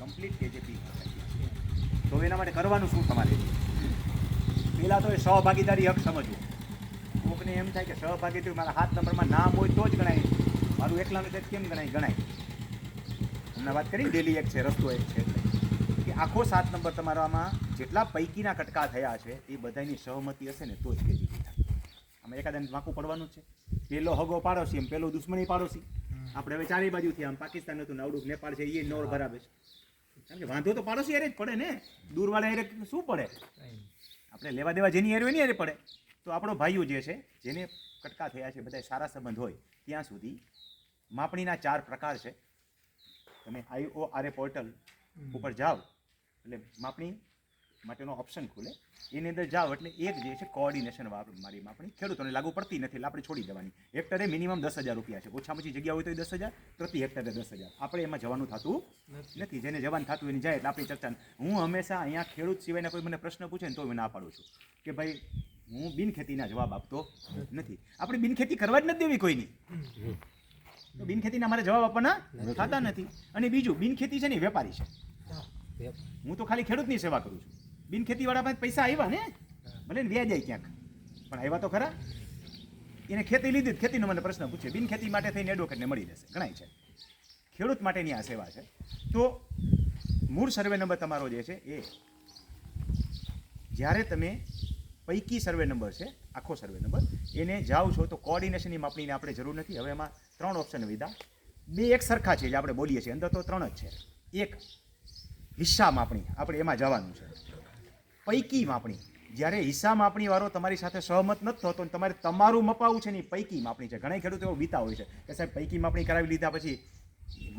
Complete કેજેપી તો એના માટે કરવાનું શું તમારે? પહેલાં તો એ સહભાગીદારી હક સમજવું. કોકને એમ થાય કે સહભાગીદારી મારા હાથ નંબરમાં નામ હોય તો જ ગણાય. મારું એકલાનું તે કેમ ગણાય? ગણાય. હમણાં વાત કરી ડેલી એક છે રસ્તો એક છે. કે આખો સાત નંબર તમારામાં જેટલા પૈકીના કટકા થયા છે એ બધાની સહમતિ હશે ને તો જ કેજી થાય. આમાં એકાદાને વાંકું પડવાનું છે. પેલો હગો પાડોશી એમ પેલો દુશ્મની પાડોશી. આપણે હવે ચારે બાજુથી આમ પાકિસ્તાન હતું નાવડું નેપાળ છે એ નોર બરાબર છે. કારણ કે વાંધો તો પાડોશી એરે જ પડે ને. દૂરવાળા એરે શું પડે? આપણે લેવા દેવા જેની એરે હોય ને એરે પડે. તો આપણો ભાઈઓ જે છે જેને કટકા થયા છે બધા સારા સંબંધ હોય ત્યાં સુધી માપણીના ચાર પ્રકાર છે. તમે આઈઓ આરએ પોર્ટલ ઉપર જાઓ એટલે માપણી માટેનો ઓપ્શન ખુલે. એની અંદર જાઓ એટલે એક જે છે કોઓર્ડિનેશન મારી માપણી. ખેડૂતોને લાગુ પડતી નથી એટલે આપણે છોડી દેવાની. હેક્ટરે મિનિમમ દસ હજાર રૂપિયા છે. ઓછામાં ઓછી જગ્યા હોય તો દસ હજાર પ્રતિ હેક્ટરે દસ હજાર. આપણે એમાં જવાનું થતું નથી. જેને જવાનું થતું એની જાય એટલે આપણી ચર્ચા હું હંમેશા અહીંયા ખેડૂત સિવાયના કોઈ મને પ્રશ્ન પૂછે ને તો હું ના પાડું છું. કે ભાઈ હું બિનખેતીના જવાબ આપતો નથી. આપણે બિનખેતી કરવા જ નથી દેવી કોઈની. તો બિનખેતીના મારે જવાબ આપવાના થતા નથી. અને બીજું બિનખેતી છે ને વેપારી છે. હું તો ખાલી ખેડૂતની સેવા કરું છું. બિનખેતીવાળા પાસે પૈસા આવ્યા ને? ભલે ને વ્યાજ ક્યાંક. પણ આવ્યા તો ખરા. એને ખેતી લીધી ખેતીનો મને પ્રશ્ન પૂછે. બિન ખેતી માટે થઈને એડવોકેટને મળી જશે ઘણાય છે. ખેડૂત માટેની આ સેવા છે. તો મૂળ સર્વે નંબર તમારો જે છે એ, જ્યારે તમે પૈકી સર્વે નંબર છે, આખો સર્વે નંબર એને જાઓ છો તો કોઓર્ડિનેશનની માપણીની આપણે જરૂર નથી. હવે એમાં ત્રણ ઓપ્શન વિધા બે એક સરખા છે, જે આપણે બોલીએ છીએ. અંદર તો ત્રણ જ છે. એક હિસ્સા માપણી. આપણે એમાં જવાનું છે. પૈકી માપણી. જ્યારે હિસ્સા માપણી વાળો તમારી સાથે સહમત નથી થતો અને તમારે તમારું મપાવું છે ને પૈકી માપણી છે. ઘણા ખેડૂતો એવો બીતા હોય છે કે સાહેબ પૈકી માપણી કરાવી લીધા પછી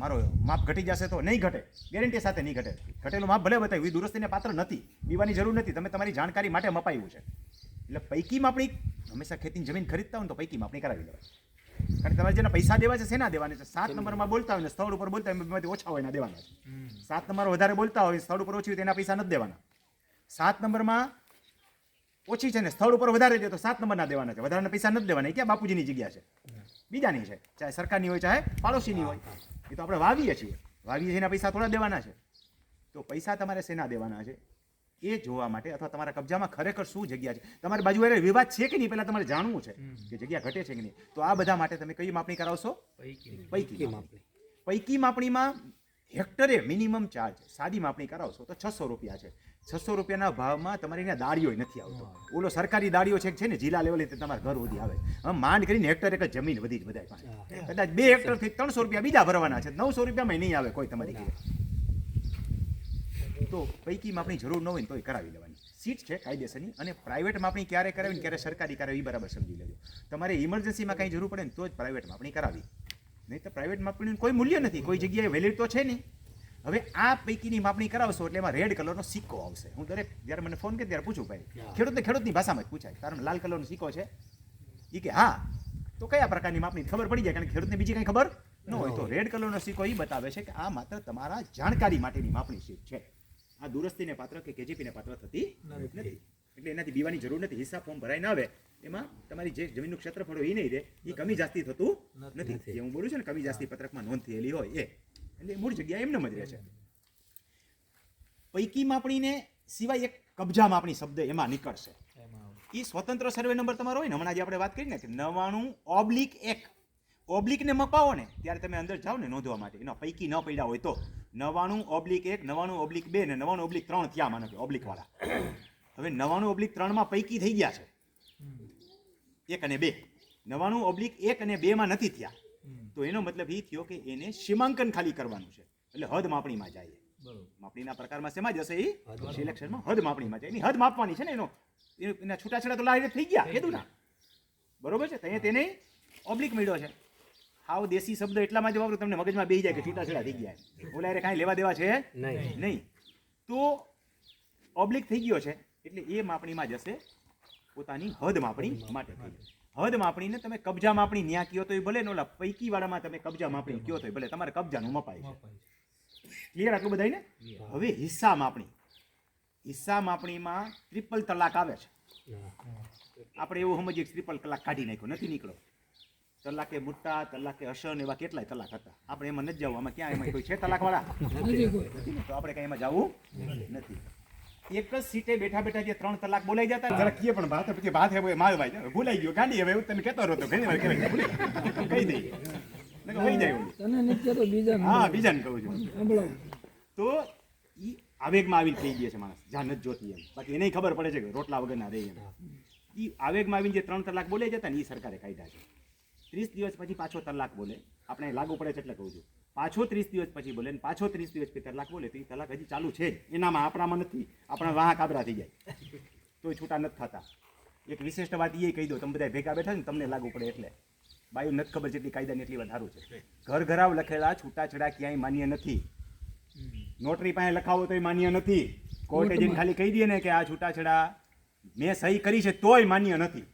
મારો માપ ઘટી જશે તો નહીં ઘટે. ગેરંટી સાથે નહીં ઘટે. ઘટેલું માપ ભલે બતાવ્યું એ દુરસ્તીને પાત્ર નથી. પીવાની જરૂર નથી. તમે તમારી જાણકારી માટે મપાયું છે. એટલે પૈકી માપણી હંમેશા ખેતીની જમીન ખરીદતા હોય તો પૈકી માપણી કરાવી લેવાય. કારણ કે તમારે જેને પૈસા દેવા છે શેના દેવાના છે. સાત નંબરમાં બોલતા હોય ને સ્થળ ઉપર બોલતા હોય એમાંથી ઓછા હોય એના દેવાના છે. સાત નંબર વધારે બોલતા હોય સ્થળ ઉપર ઓછી હોય તેના પૈસા નથી દેવાના. સાત નંબરમાં ઓછી છે ને સ્થળ ઉપર વધારે છે તો સાત નંબરના દેવાના છે. વધારાના પૈસા નથી દેવાના. એ ક્યાં બાપુજીની જગ્યા છે? બીજાની છે. ચાહે સરકારની હોય ચાહે પાડોશીની હોય. એ તો આપણે વાવીએ છીએ. વાવીએ છીએ એના પૈસા થોડા દેવાના છે. તો પૈસા તમારે શેના દેવાના છે? એ જોવા માટે અથવા તમારા કબજામાં ખરેખર શું જગ્યા છે? તમારી બાજુ વાળે વિવાદ છે કે નહીં? પહેલાં તમારે જાણવું છે કે જગ્યા ઘટે છે કે નહીં. તો આ બધા માટે તમે કઈ માપણી કરાવશો? પૈકી માપણી. પૈકી માપણીમાં હેક્ટરે મિનિમમ ચાર્જ સાદી માપણી કરાવશો તો છસો રૂપિયા છે. છસો રૂપિયાના ભાવમાં તમારી ત્યાં દાળીઓ નથી આવતો. ઓલો સરકારી દાળીઓ છે છે ને જિલ્લા લેવલે તમારા ઘર સુધી આવે. હવે માંડ કરીને હેક્ટર એક જમીન વધી જ પાસે. કદાચ બે હેક્ટરથી ત્રણસો રૂપિયા બીજા ભરવાના છે. નવસો રૂપિયામાં નહીં આવે કોઈ તમારી ઘરે. તો પૈકી આપણી જરૂર ન હોય ને તોય કરાવી લેવાની. સીટ છે કાયદેસરની અને પ્રાઇવેટ માપણી ક્યારે કરાવી ને ક્યારે સરકારી કરાવી એ બરાબર સમજી લેજો. તમારે ઇમરજન્સીમાં કાંઈ જરૂર પડે ને તો જ પ્રાઇવેટ માપણી કરાવી. નહીં તો પ્રાઇવેટ માપણીનું કોઈ મૂલ્ય નથી. કોઈ જગ્યાએ વેલિડ તો છે નહીં. હવે આ પૈકીની માપણી કરાવશો એટલે એમાં રેડ કલરનો સિક્કો આવશે. હું દરેક જ્યારે મને ફોન કરે ત્યારે પૂછું ભાઈ. ખેડૂતને ખેડૂતની ભાષામાં જ પૂછાય કારણ લાલ કલરનો સિક્કો છે. એ કે હા. તો કયા પ્રકારની માપણી? ખબર પડી જાય કારણ કે ખેડૂતને બીજી કંઈ ખબર ન હોય. તો રેડ કલરનો સિક્કો એ બતાવે છે કે આ માત્ર તમારા જાણકારી માટેની માપણી શીટ છે. આ દુરસ્તીને પાત્ર કે કેજીપીને પાત્ર થતી નથી. એટલે એનાથી બીવાની જરૂર નથી. હિસાબ ફોર્મ ભરાઈ ના આવે. એમાં તમારી જે જમીનનું ક્ષેત્રફળ હોય એ નહીં રહે. એ કમી જાસ્તી થતું નથી. જે હું બોલું છું ને કમી જાસ્તી પત્રકમાં નોંધ થયેલી હોય એ. એટલે મૂળ જગ્યા એમને જ રહે છે. પૈકી માપણીને સિવાય એક કબજા માપણી શબ્દ એમાં નીકળશે. એ સ્વતંત્ર સર્વે નંબર તમારો હોય ને હમણાં જે આપણે વાત કરી ને કે નવાણું ઓબ્લિક એક. ઓબ્લિકને મપાવો ને ત્યારે તમે અંદર જાઓ ને નોંધવા માટે. એના પૈકી ન પડ્યા હોય તો. નવાણું ઓબ્લિક એક નવાણું ઓબ્લિક બે ને નવાણું ઓબ્લિક ત્રણ થયા માનો કે ઓબ્લિક વાળા હવે નવાણું ઓબ્લિક ત્રણમાં પૈકી થઈ ગયા છે. એક અને બે. નવાણું ઓબ્લિક એક અને બેમાં નથી થયા. તો એનો મતલબ એ થયો કે એને સીમાંકન ખાલી કરવાનું છે. એટલે હદ માપણીમાં જાય માપણીના પ્રકારમાં શેમાં જશે એ? સિલેક્શનમાં હદ માપણીમાં જાય. એની હદ માપવાની છે ને એનો. એના છૂટાછેડા તો લાઈટ થઈ ગયા કીધું ના બરોબર છે? ત્યાં તેને ઓબ્લિક મળ્યો છે. આવો દેશી શબ્દ એટલામાં જ વાપરું તમને મગજમાં બેસી જાય કે છૂટાછેડા થઈ ગયા. ઓલા હારે કાંઈ લેવા દેવા છે? નહીં. તો ઓબ્લિક થઈ ગયો છે. એટલે એ માપણીમાં જશે પોતાની હદ માપણી માટે. થઈ હદ માપણીને તમે કબજા માપણી ન્યા કયો તો એ ભલે ને ઓલા પૈકી વાળામાં તમે કબજા માપણી કયો તો ભલે તમારે કબજાનું મપાય છે. ક્લિયર આટલું બધાય ને હવે હિસ્સા માપણી. હિસ્સા માપણીમાં ટ્રિપલ તલાક આવે છે. આપણે એવું સમજીએ કે ટ્રિપલ તલાક કાઢી નાખ્યો નથી નીકળો તલાકે મુટ્ટા તલાકે અસન એવા કેટલાય તલાક હતા. આપણે એમાં નથી જવું આમાં ક્યાં એમાં કોઈ છે તલાકવાળા? તો આપણે કઈ એમાં જવું? નથી. એક જ સીટે બેઠા બેઠા જે ત્રણ તલાક બોલાઈ જતા જરા કીએ પણ ભાત પછી ભાત હવે માર ભાઈ ભૂલાઈ ગયો. ગાડી હવે તને તમે કહેતો રહો તો ઘણી વાર કહેવાય કે કહી દઈ હા બીજાને કહું છું. તો ઈ આવેગમાં આવીને થઈ ગયા છે માણસ. જ્યાં નથી જોતી એમ. બાકી એને ખબર પડે છે કે રોટલા વગરના રહે એમ. ઈ આવેગમાં આવીને જે ત્રણ તલાક બોલે જતા ને એ સરકારે કાયદા છે. ત્રીસ દિવસ પછી પાછો તલાક બોલે. આપણે લાગુ પડે છે એટલે કહું છું. પાછો ત્રીસ દિવસ પછી બોલે ને પાછો ત્રીસ દિવસ પછી તલાક બોલે તો એ તલાક હજી ચાલુ છે જ. એનામાં આપણામાં નથી. આપણા વાહ કાબરા થઈ જાય. તોય છૂટા નથી થતા. એક વિશિષ્ટ વાત એ કહી દો તમે બધા ભેગા બેઠા ને તમને લાગુ પડે એટલે. બાયું નથી ખબર જેટલી કાયદાની એટલી વધારું છે. ઘર ઘરાવ લખેલા છૂટાછેડા ક્યાંય માન્ય નથી. નોટરી પાસે લખાવો તોય માન્ય નથી. કોર્ટે જઈને ખાલી કહી દે ને કે આ છૂટાછેડા મેં સહી કરી છે તોય માન્ય નથી.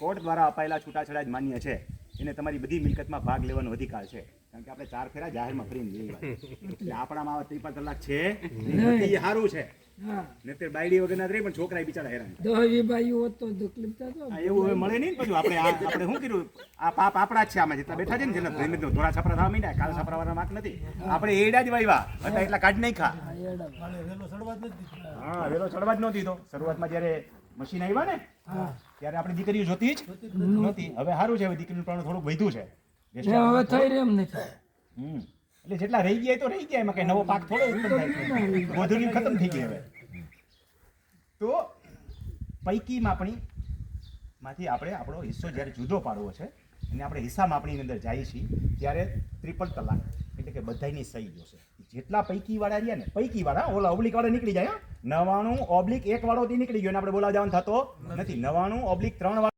કોર્ટ દ્વારા અપાયેલા છૂટાછેડા જ માન્ય છે. એને તમારી બધી મિલકતમાં ભાગ લેવાનો અધિકાર છે. કારણ કે આપણે ચાર ફેરા જાહેરમાં ફરીને લઈ એટલે આપણામાં આવા ત્રિપલ કલાક છે. એ સારું છે. હા. નહીતર બાયડી વગર ના રહી પણ છોકરા બિચારા હેરાન દહ વીબાયું હોત તો તકલીફ થતો એવું હવે મળે નહીં પછી આપણે આપણે શું કર્યું? આ પાપ આપણા જ છે આમાં જેટલા બેઠા છે ને જેટલા ધીમે ધીમે ધોરા છાપરા થવા મીડા કાલ છાપરા વાળા વાંક નથી. આપણે એડા જ વાવ્યા હતા એટલા કાઢ નહીં ખા હા, વેલો ચડવા જ નહોતી તો શરૂઆતમાં જ્યારે મશીન આવ્યા ને ત્યારે આપણી દીકરીઓ જોતી જ નહોતી હવે સારું છે હવે દીકરીનું પ્રમાણ થોડુંક વધ્યું છે. ને હવે થઈ રહે એમ. એટલે જેટલા રહી ગયા તો રહી ગયા એમાં કઈ નવો પાક થોડો ઉત્પન્ન થાય વધુની ખતમ થઈ ગઈ હવે. તો પૈકી માપણી માંથી આપણે આપણો હિસ્સો જ્યારે જુદો પાડવો છે અને આપણે હિસ્સા માપણીની અંદર જઈએ છીએ ત્યારે ત્રિપલ તલાક એટલે કે બધાયની સહી જોશે. જેટલા પૈકી વાળા રહ્યા ને પૈકી વાળા ઓલા ઓબ્લિક વાળા નીકળી જાય. નવાણું ઓબ્લિક એક વાળો થી નીકળી ગયો અને આપણે બોલાવા જવાનું થતો નથી. નવાણું ઓબ્લિક ત્રણ વાળા